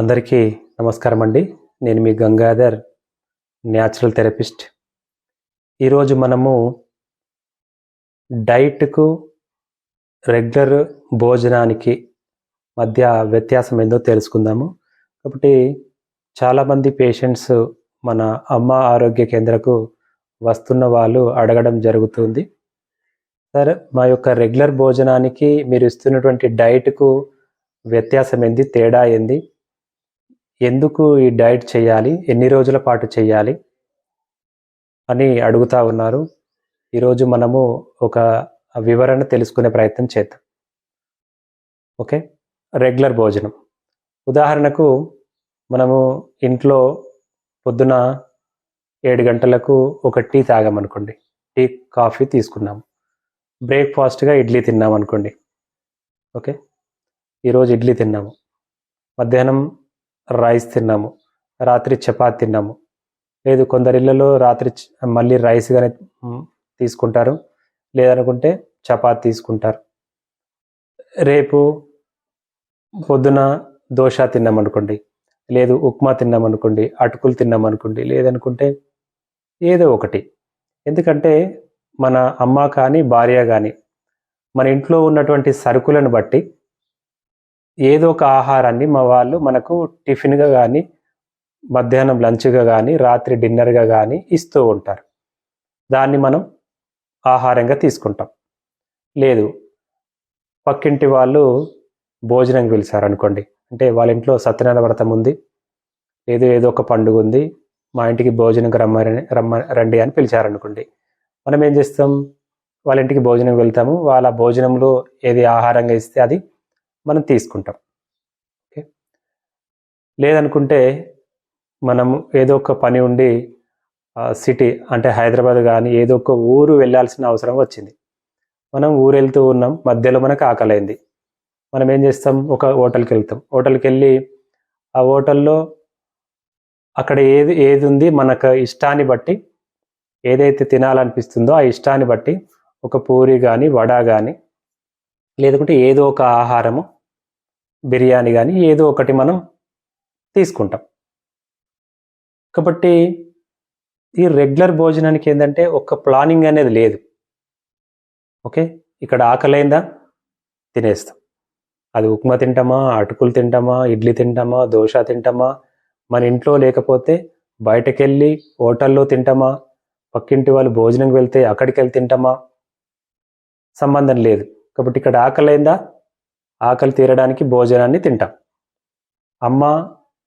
అందరికీ నమస్కారం అండి నేను మీ గంగాధర్ న్యాచురల్ థెరపిస్ట్. ఈరోజు మనము డైట్కు రెగ్యులర్ భోజనానికి మధ్య వ్యత్యాసం ఏందో తెలుసుకుందాము. కాబట్టి చాలామంది పేషెంట్స్ మన అమ్మ ఆరోగ్య కేంద్రకు వస్తున్న వాళ్ళు అడగడం జరుగుతుంది. సార్ మా యొక్క రెగ్యులర్ భోజనానికి మీరు ఇస్తున్నటువంటి డైట్కు వ్యత్యాసం ఏంది తేడా ఏంది? ఎందుకు ఈ డైట్ చేయాలి? ఎన్ని రోజుల పాటు చేయాలి? అని అడుగుతా ఉన్నారు. ఈరోజు మనము ఒక వివరణ తెలుసుకునే ప్రయత్నం చేద్దాం. ఓకే? రెగ్యులర్ భోజనం. ఉదాహరణకు మనము ఇంట్లో పొద్దున ఏడు గంటలకు ఒక టీ తాగామనుకోండి. టీ కాఫీ తీసుకున్నాము. బ్రేక్ఫాస్ట్గా ఇడ్లీ తిన్నాం అనుకోండి ఓకే? ఈరోజు ఇడ్లీ తిన్నాము. మధ్యాహ్నం రైస్ తిన్నాము. రాత్రి చపాతి తిన్నాము. లేదు కొందరి ఇళ్ళలో రాత్రి మళ్ళీ రైస్ కానీ తీసుకుంటారు. లేదనుకుంటే చపాతి తీసుకుంటారు. రేపు పొద్దున దోశ తిన్నామనుకోండి లేదు ఉప్మా తిన్నామనుకోండి అటుకులు తిన్నామనుకోండి లేదనుకుంటే ఏదో ఒకటి. ఎందుకంటే మన అమ్మ కానీ భార్య కానీ మన ఇంట్లో ఉన్నటువంటి సరుకులను బట్టి ఏదో ఒక ఆహారాన్ని మా వాళ్ళు మనకు టిఫిన్గా కానీ మధ్యాహ్నం లంచ్గా కానీ రాత్రి డిన్నర్గా కానీ ఇస్తూ ఉంటారు. దాన్ని మనం ఆహారంగా తీసుకుంటాం. లేదు పక్కింటి వాళ్ళు భోజనం పిలిచారు అనుకోండి అంటే వాళ్ళ ఇంట్లో సత్యనారాయణ వ్రతం ఉంది ఏదో ఏదో ఒక పండుగ ఉంది మా ఇంటికి భోజనంకి రమ్మని రమ్మ రండి అని పిలిచారనుకోండి మనం ఏం చేస్తాం? వాళ్ళ ఇంటికి భోజనం వెళ్తాము వాళ్ళ భోజనంలో ఏది ఆహారంగా ఇస్తే అది మనం తీసుకుంటాం. ఓకే? లేదనుకుంటే మనం ఏదో ఒక పని ఉండి సిటీ అంటే హైదరాబాద్ కానీ ఏదో ఒక ఊరు వెళ్ళాల్సిన అవసరం వచ్చింది. మనం ఊరు వెళ్తూ ఉన్నాం మధ్యలో మనకు ఆకలైంది. మనం ఏం చేస్తాం? ఒక హోటల్కి వెళ్తాం. హోటల్కి వెళ్ళి ఆ హోటల్లో అక్కడ ఏది ఏది ఉంది మనకు ఇష్టాన్ని బట్టి ఏదైతే తినాలనిపిస్తుందో ఆ ఇష్టాన్ని బట్టి ఒక పూరి కానీ వడ కానీ లేదంటే ఏదో ఒక ఆహారము బిర్యానీ కానీ ఏదో ఒకటి మనం తీసుకుంటాం. కాబట్టి ఈ రెగ్యులర్ భోజనానికి ఏంటంటే ఒక ప్లానింగ్ అనేది లేదు. ఓకే? ఇక్కడ ఆకలైందా? తినేస్తాం. అది ఉప్మా తింటామా? అటుకులు తింటామా? ఇడ్లీ తింటామా? దోశ తింటామా? మన ఇంట్లో లేకపోతే బయటకెళ్ళి హోటల్లో తింటామా? పక్కింటి వాళ్ళు భోజనంకి వెళ్తే అక్కడికి వెళ్ళి తింటామా? సంబంధం లేదు. కాబట్టి ఇక్కడ ఆకలైందా? ఆకలి తీరడానికి భోజనాన్ని తింటాం. అమ్మ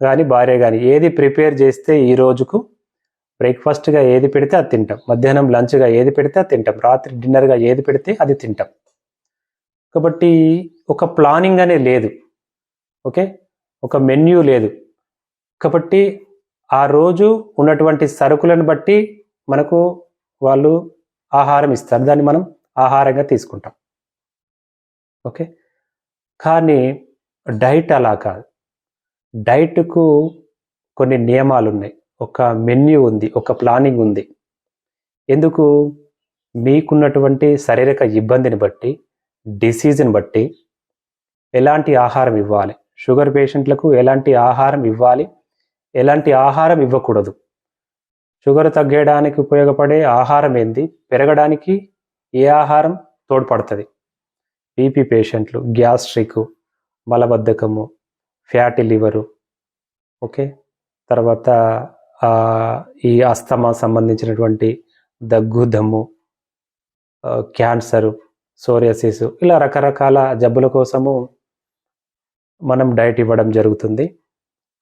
కానీ భార్య కానీ ఏది ప్రిపేర్ చేస్తే ఈ రోజుకు బ్రేక్ఫాస్ట్గా ఏది పెడితే అది తింటాం. మధ్యాహ్నం లంచ్గా ఏది పెడితే అది తింటాం. రాత్రి డిన్నర్గా ఏది పెడితే అది తింటాం. కాబట్టి ఒక ప్లానింగ్ అనేది లేదు. ఓకే? ఒక మెన్యూ లేదు. కాబట్టి ఆ రోజు ఉన్నటువంటి సరుకులను బట్టి మనకు వాళ్ళు ఆహారం ఇస్తారు. దాన్ని మనం ఆహారంగా తీసుకుంటాం. ఓకే? కానీ డైట్ అలా కాదు. డైట్కు కొన్ని నియమాలు ఉన్నాయి ఒక మెన్యూ ఉంది ఒక ప్లానింగ్ ఉంది. ఎందుకు? మీకున్నటువంటి శారీరక ఇబ్బందిని బట్టి డిసీజ్ని బట్టి ఎలాంటి ఆహారం ఇవ్వాలి? షుగర్ పేషెంట్లకు ఎలాంటి ఆహారం ఇవ్వాలి? ఎలాంటి ఆహారం ఇవ్వకూడదు? షుగర్ తగ్గడానికి ఉపయోగపడే ఆహారం ఏంది? పెరగడానికి ఏ ఆహారం తోడ్పడుతుంది? బీపీ పేషెంట్లు గ్యాస్ట్రిక్ మలబద్ధకము ఫ్యాటీ లివరు ఓకే? తర్వాత ఈ అస్తమా సంబంధించినటువంటి దగ్గు దమ్ము క్యాన్సరు సోరియాసిస్ ఇలా రకరకాల జబ్బుల కోసము మనం డైట్ ఇవ్వడం జరుగుతుంది.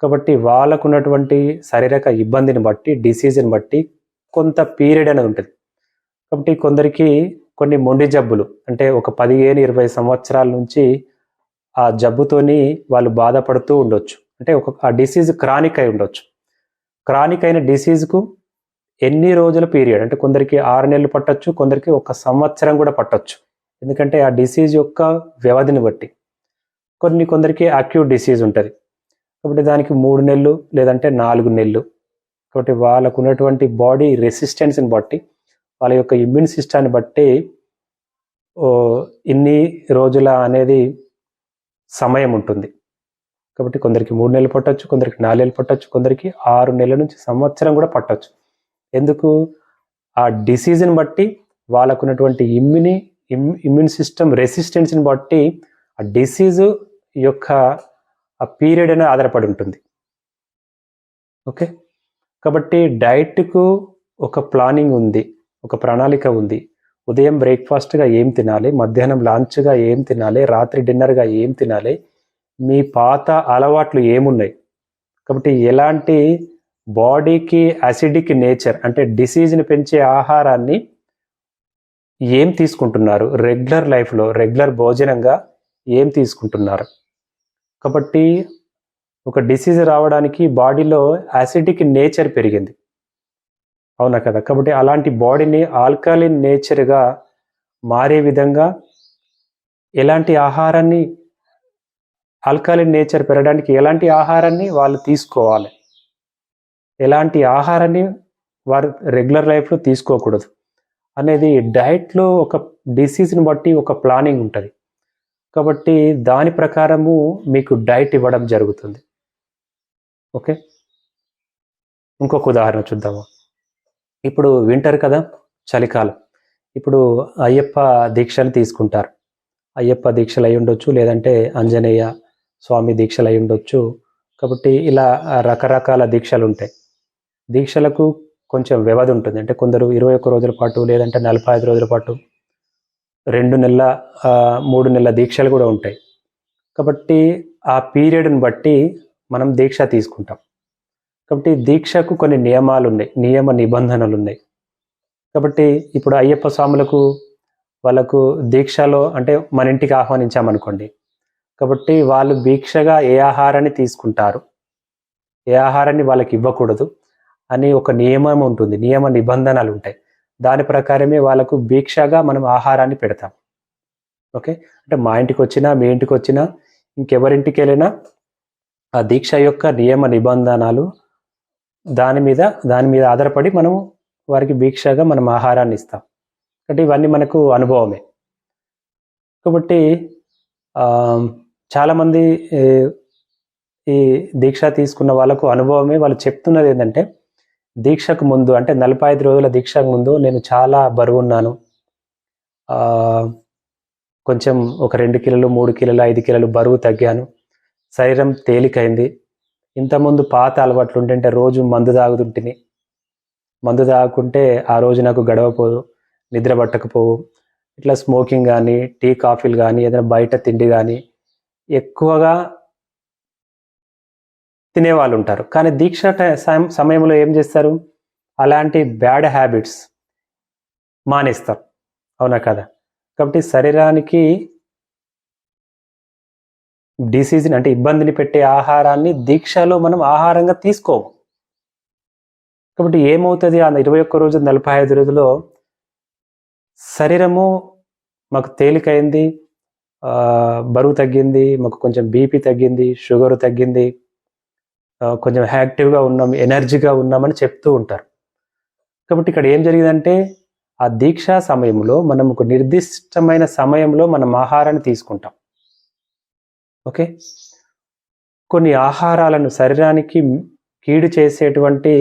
కాబట్టి వాళ్ళకు ఉన్నటువంటి శారీరక ఇబ్బందిని బట్టి డిసీజ్ని బట్టి కొంత పీరియడ్ అనేది ఉంటుంది. కాబట్టి కొందరికి కొన్ని మొండి జబ్బులు. అంటే ఒక పదిహేను ఇరవై సంవత్సరాల నుంచి ఆ జబ్బుతోని వాళ్ళు బాధపడుతూ ఉండొచ్చు. అంటే ఒక ఆ డిసీజ్ క్రానిక్ అయి ఉండొచ్చు. క్రానిక్ అయిన డిసీజ్కు ఎన్ని రోజుల పీరియడ్? అంటే కొందరికి ఆరు నెలలు పట్టొచ్చు కొందరికి ఒక సంవత్సరం కూడా పట్టొచ్చు. ఎందుకంటే ఆ డిసీజ్ యొక్క వ్యవధిని బట్టి. కొన్ని కొందరికి అక్యూట్ డిసీజ్ ఉంటుంది. కాబట్టి దానికి మూడు నెలలు లేదంటే నాలుగు నెలలు. కాబట్టి వాళ్ళకు ఉన్నటువంటి బాడీ రెసిస్టెన్స్ని బట్టి వాళ్ళ యొక్క ఇమ్యూన్ సిస్టాన్ని బట్టి ఇన్ని రోజుల అనేది సమయం ఉంటుంది. కాబట్టి కొందరికి మూడు నెలలు పట్టవచ్చు కొందరికి నాలుగు నెలలు పట్టవచ్చు కొందరికి ఆరు నెలల నుంచి సంవత్సరం కూడా పట్టవచ్చు ఎందుకు? ఆ డిసీజ్ని బట్టి వాళ్ళకున్నటువంటి ఇమ్యూని ఇమ్యూన్ సిస్టమ్ రెసిస్టెన్స్ని బట్టి ఆ డిసీజు యొక్క ఆ పీరియడ్ అనేది ఆధారపడి ఉంటుంది. ఓకే? కాబట్టి డైట్కు ఒక ప్లానింగ్ ఉంది. ఒక ప్రణాళిక ఉంది. ఉదయం బ్రేక్ఫాస్ట్గా ఏం తినాలి? మధ్యాహ్నం లంచ్గా ఏం తినాలి? రాత్రి డిన్నర్గా ఏం తినాలి? మీ పాత అలవాట్లు ఏమున్నాయి? కాబట్టి ఎలాంటి బాడీకి అసిడిక్ నేచర్ అంటే డిసీజ్ని పెంచే ఆహారాన్ని ఏం తీసుకుంటున్నారు? రెగ్యులర్ లైఫ్లో రెగ్యులర్ భోజనంగా ఏం తీసుకుంటున్నారు? కాబట్టి ఒక డిసీజ్ రావడానికి బాడీలో యాసిడిక్ నేచర్ పెరిగింది. అవునా కదా? కాబట్టి అలాంటి బాడీని ఆల్కలిన్ నేచర్గా మారే విధంగా ఎలాంటి ఆహారాన్ని ఆల్కలిన్ నేచర్ పెరగడానికి ఎలాంటి ఆహారాన్ని వాళ్ళు తీసుకోవాలి? ఎలాంటి ఆహారాన్ని వారు రెగ్యులర్ లైఫ్లో తీసుకోకూడదు? అనేది డైట్లో ఒక డిసీజ్ని బట్టి ఒక ప్లానింగ్ ఉంటుంది. కాబట్టి దాని ప్రకారము మీకు డైట్ ఇవ్వడం జరుగుతుంది. ఓకే? ఇంకొక ఉదాహరణ చూద్దాము. ఇప్పుడు వింటర్ కదా చలికాలం. ఇప్పుడు అయ్యప్ప దీక్షలు తీసుకుంటారు. అయ్యప్ప దీక్షలు అయి ఉండొచ్చు లేదంటే ఆంజనేయ స్వామి దీక్షలు అయి ఉండొచ్చు. కాబట్టి ఇలా రకరకాల దీక్షలు ఉంటాయి. దీక్షలకు కొంచెం వ్యవధి ఉంటుంది. అంటే కొందరు ఇరవై ఒక్క రోజుల పాటు లేదంటే నలభై ఐదు రోజుల పాటు రెండు నెలల మూడు నెలల దీక్షలు కూడా ఉంటాయి. కాబట్టి ఆ పీరియడ్ని బట్టి మనం దీక్ష తీసుకుంటాం. కాబట్టి దీక్షకు కొన్ని నియమాలు ఉన్నాయి నియమ నిబంధనలు ఉన్నాయి కాబట్టి ఇప్పుడు అయ్యప్ప స్వాములకు వాళ్ళకు దీక్షలో అంటే మన ఇంటికి ఆహ్వానించామనుకోండి. కాబట్టి వాళ్ళు దీక్షగా ఏ ఆహారాన్ని తీసుకుంటారు? ఏ ఆహారాన్ని వాళ్ళకి ఇవ్వకూడదు అని ఒక నియమం ఉంటుంది నియమ నిబంధనలు ఉంటాయి. దాని ప్రకారమే వాళ్ళకు భిక్షగా మనం ఆహారాన్ని పెడతాం. ఓకే? అంటే మా ఇంటికి వచ్చినా మీ ఇంటికి వచ్చినా ఇంకెవరింటికి వెళ్ళినా ఆ దీక్ష యొక్క నియమ నిబంధనలు దాని మీద దాని మీద ఆధారపడి మనం వారికి భిక్షగా మనం ఆహారాన్ని ఇస్తాం. కాబట్టి ఇవన్నీ మనకు అనుభవమే. కాబట్టి చాలామంది ఈ దీక్ష తీసుకున్న వాళ్ళకు అనుభవమే వాళ్ళు చెప్తున్నది ఏంటంటే దీక్షకు ముందు అంటే నలభై ఐదు రోజుల దీక్షకు ముందు నేను చాలా బరువున్నాను కొంచెం ఒక రెండు కిలోలు మూడు కిలోలు ఐదు కిలోలు బరువు తగ్గాను. శరీరం తేలికైంది. ఇంతకుముందు పాత అలవాట్లు ఉంటుంటే రోజు మందు తాగుతుంటిని. మందు తాగుకుంటే ఆ రోజు నాకు గడవపోదు నిద్ర పట్టకపోవు. ఇట్లా స్మోకింగ్ కానీ టీ కాఫీలు కానీ ఏదైనా బయట తిండి కానీ ఎక్కువగా తినేవాళ్ళు ఉంటారు కానీ దీక్ష సమయంలో ఏం చేస్తారు? అలాంటి బ్యాడ్ హ్యాబిట్స్ మానేస్తారు. అవునా కదా? కాబట్టి శరీరానికి డిసీజ్ని అంటే ఇబ్బందిని పెట్టే ఆహారాన్ని దీక్షలో మనం ఆహారంగా తీసుకోము. కాబట్టి ఏమవుతుంది? ఆ ఇరవై ఒక్క రోజు నలభై ఐదు రోజులో శరీరము మాకు తేలికైంది బరువు తగ్గింది మాకు కొంచెం బీపీ తగ్గింది షుగర్ తగ్గింది కొంచెం యాక్టివ్గా ఉన్నాం ఎనర్జీగా ఉన్నామని చెప్తూ ఉంటారు. కాబట్టి ఇక్కడ ఏం జరిగిందంటే ఆ దీక్షా సమయంలో మనం ఒక నిర్దిష్టమైన సమయంలో మనం ఆహారాన్ని తీసుకుంటాం. ఓకే? కొన్ని ఆహారాలను శరీరానికి కీడు చేసేటువంటి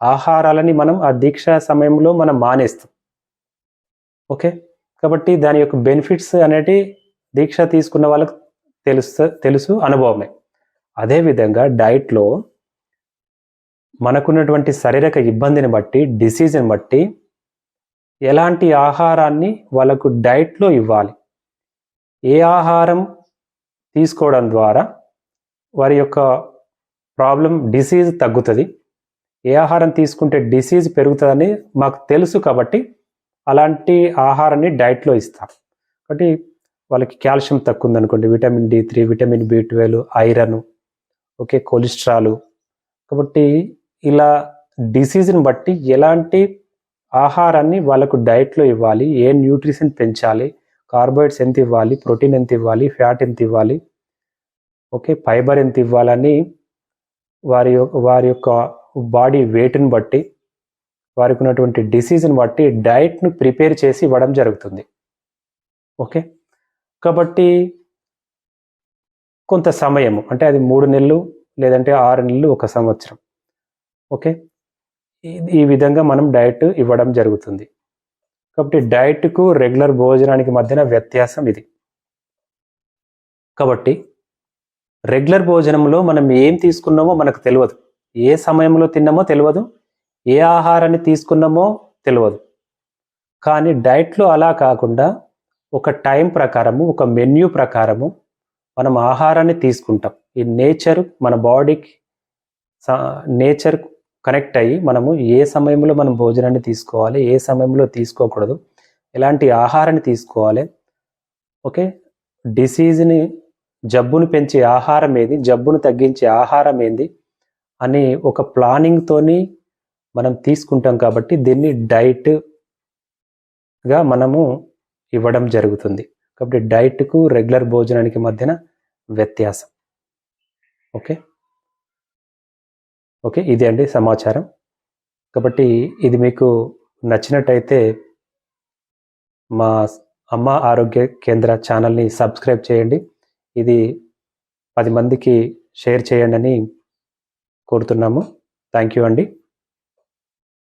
ఆహారాలని మనం ఆ దీక్ష సమయంలో మనం మానేస్తాం. ఓకే? కాబట్టి దాని యొక్క బెనిఫిట్స్ అనేటి దీక్ష తీసుకున్న వాళ్ళకు తెలుసు తెలుసు అనుభవమే. అదేవిధంగా డైట్లో మనకున్నటువంటి శారీరక ఇబ్బందిని బట్టి డిసీజ్ని బట్టి ఎలాంటి ఆహారాన్ని వాళ్ళకు డైట్లో ఇవ్వాలి? ఏ ఆహారం తీసుకోవడం ద్వారా వారి యొక్క ప్రాబ్లం డిసీజ్ తగ్గుతుంది. ఏ ఆహారం తీసుకుంటే డిసీజ్ పెరుగుతుందని మాకు తెలుసు కాబట్టి అలాంటి ఆహారాన్ని డైట్లో ఇస్తాం. కాబట్టి వాళ్ళకి కాల్షియం తక్కువ ఉందనుకోండి vitamin D three vitamin B twelve iron okay cholesterol. కాబట్టి ఇలా డిసీజ్ని బట్టి ఎలాంటి ఆహారాన్ని వాళ్ళకు డైట్లో ఇవ్వాలి ఏ న్యూట్రిషన్ పెంచాలి కార్బోహైడ్రేట్స్ ఎంత ఇవ్వాలి? ప్రోటీన్ ఎంత ఇవ్వాలి? ఫ్యాట్ ఎంత ఇవ్వాలి? ఓకే ఫైబర్ ఎంత ఇవ్వాలని వారి వారి యొక్క బాడీ వెయిట్ని బట్టి వారికి ఉన్నటువంటి డిసీజ్ని బట్టి డైట్ను ప్రిపేర్ చేసి ఇవ్వడం జరుగుతుంది. ఓకే? కాబట్టి కొంత సమయము అంటే అది మూడు నెలలు లేదంటే ఆరు నెలలు ఒక సంవత్సరం. ఓకే? ఈ విధంగా మనం డైట్ ఇవ్వడం జరుగుతుంది. కాబట్టి డైట్కు రెగ్యులర్ భోజనానికి మధ్యన వ్యత్యాసం ఇది. కాబట్టి రెగ్యులర్ భోజనంలో మనం ఏం తీసుకున్నామో మనకు తెలియదు. ఏ సమయంలో తిన్నామో తెలియదు. ఏ ఆహారాన్ని తీసుకున్నామో తెలియదు. కానీ డైట్లో అలా కాకుండా ఒక టైం ప్రకారము ఒక మెన్యూ ప్రకారము మనం ఆహారాన్ని తీసుకుంటాం. ఈ నేచర్ మన బాడీకి నేచర్ కనెక్ట్ అయ్యి మనము ఏ సమయంలో మనం భోజనాన్ని తీసుకోవాలి ఏ సమయంలో తీసుకోకూడదు ఎలాంటి ఆహారాన్ని తీసుకోవాలి ఓకే? డిసీజ్ని జబ్బును పెంచే ఆహారం ఏది జబ్బును తగ్గించే ఆహారం ఏంది అని ఒక ప్లానింగ్తోని మనం తీసుకుంటాం కాబట్టి దీన్ని డైట్గా మనము ఇవ్వడం జరుగుతుంది. కాబట్టి డైట్కు రెగ్యులర్ భోజనానికి మధ్యన వ్యత్యాసం. ఓకే? ఓకే ఇది అండి సమాచారం. కాబట్టి ఇది మీకు నచ్చినట్టయితే మా అమ్మ ఆరోగ్య కేంద్ర ఛానల్ని సబ్స్క్రైబ్ చేయండి. ఇది పది మందికి షేర్ చేయండి అని కోరుతున్నాము. థ్యాంక్ యూ అండి.